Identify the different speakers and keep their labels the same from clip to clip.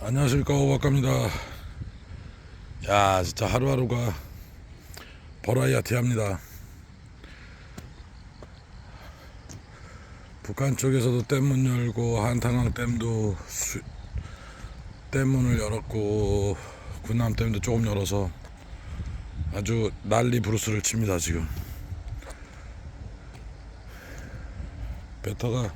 Speaker 1: 안녕하십니까 오박갑니다. 야 진짜 하루하루가 버라이어티합니다. 북한 쪽에서도 댐문 열고 한탄강 댐도 수, 댐문을 열었고 군남 댐도 조금 열어서 아주 난리 브루스를 칩니다 지금. 베터가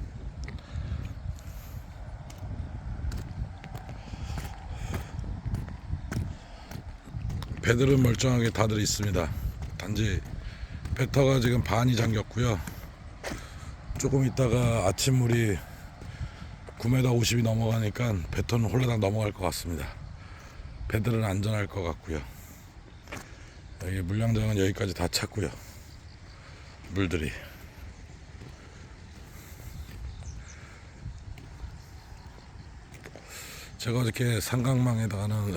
Speaker 1: 배들은 멀쩡하게 다들 있습니다. 단지 배터가 지금 반이 잠겼고요. 조금 있다가 아침 물이 9m 50이 넘어가니까 배터는 홀라당 넘어갈 것 같습니다. 배들은 안전할 것 같고요. 여기 물량장은 여기까지 다 찼고요. 물들이. 제가 어저께 삼각망에다가는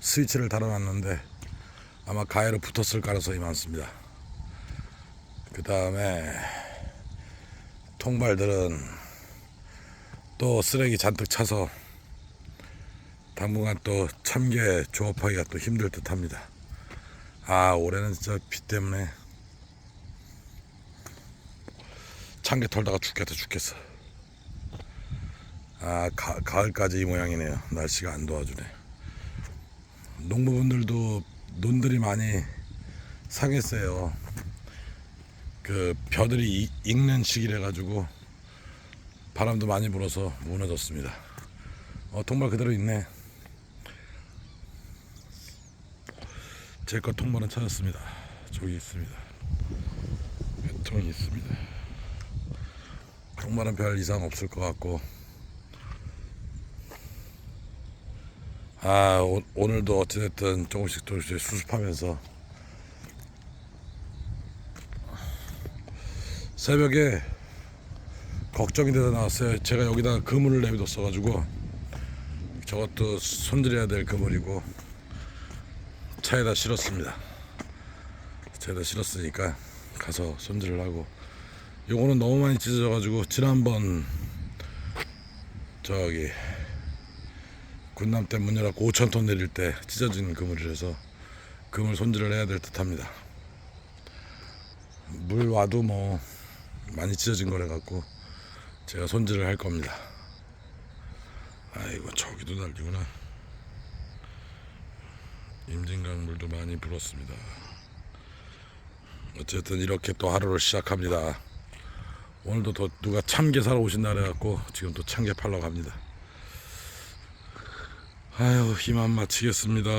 Speaker 1: 스위치를 달아놨는데 아마 가해로 붙었을 가능성이 많습니다. 그 다음에 통발들은 또 쓰레기 잔뜩 차서 당분간 또 참개 조업하기가 또 힘들 듯 합니다. 아, 올해는 진짜 비 때문에 참개 털다가 죽겠다 죽겠어. 아, 가, 가을까지 이 모양이네요. 날씨가 안 도와주네. 농부분들도 논들이 많이 상했어요. 그 벼들이 이- 익는 시기래 가지고 바람도 많이 불어서 무너졌습니다. 어, 통발 그대로 있네. 제 거 통발은 찾았습니다. 저기 있습니다. 배통이 있습니다. 통발은 별 이상 없을 것 같고 아 오, 오늘도 어찌됐든 조금씩 조금씩 수습하면서 새벽에 걱정이 돼서 나왔어요. 제가 여기다가 그물을 내비뒀어 가지고 저것도 손질해야 될 그물이고 차에다 실었습니다. 차에다 실었으니까 가서 손질을 하고 요거는 너무 많이 찢어져 가지고 지난번 저기 군남 때문 열었고 5천 톤 내릴 때 찢어진 그물이라서 그물 손질을 해야 될 듯합니다. 물 와도 뭐 많이 찢어진 거래 갖고 제가 손질을 할 겁니다. 아이고 저기도 난리구나. 임진강 물도 많이 불었습니다. 어쨌든 이렇게 또 하루를 시작합니다. 오늘도 또 누가 참게 사러 오신다 그래갖고 지금 또 참게 팔러 갑니다. 아유 힘안 마치겠습니다.